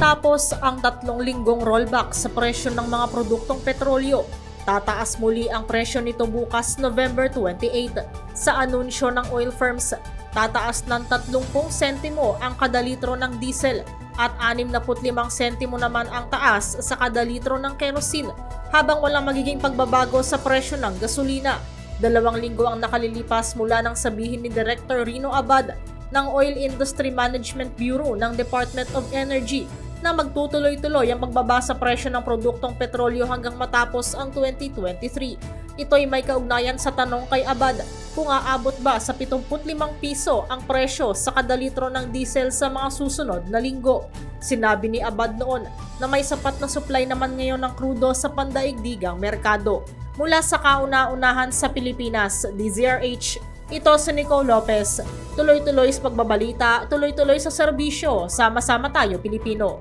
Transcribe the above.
Matapos ang tatlong linggong rollback sa presyo ng mga produktong petrolyo, tataas muli ang presyo nito bukas November 28. Sa anunsyo ng oil firms, tataas ng 30 sentimo ang kada litro ng diesel at 65 sentimo naman ang taas sa kada litro ng kerosene habang walang magiging pagbabago sa presyo ng gasolina. Dalawang linggo ang nakalilipas mula nang sabihin ni Director Rino Abad ng Oil Industry Management Bureau ng Department of Energy na magtutuloy-tuloy ang pagbaba sa presyo ng produktong petrolyo hanggang matapos ang 2023. Ito'y may kaugnayan sa tanong kay Abad kung aabot ba sa 75 piso ang presyo sa kada litro ng diesel sa mga susunod na linggo. Sinabi ni Abad noon na may sapat na supply naman ngayon ng krudo sa pandaigdigang merkado. Mula sa kauna-unahan sa Pilipinas, DZRH, ito si Nico Lopez. Tuloy-tuloy sa pagbabalita, tuloy-tuloy sa serbisyo. Sama-sama tayo, Pilipino.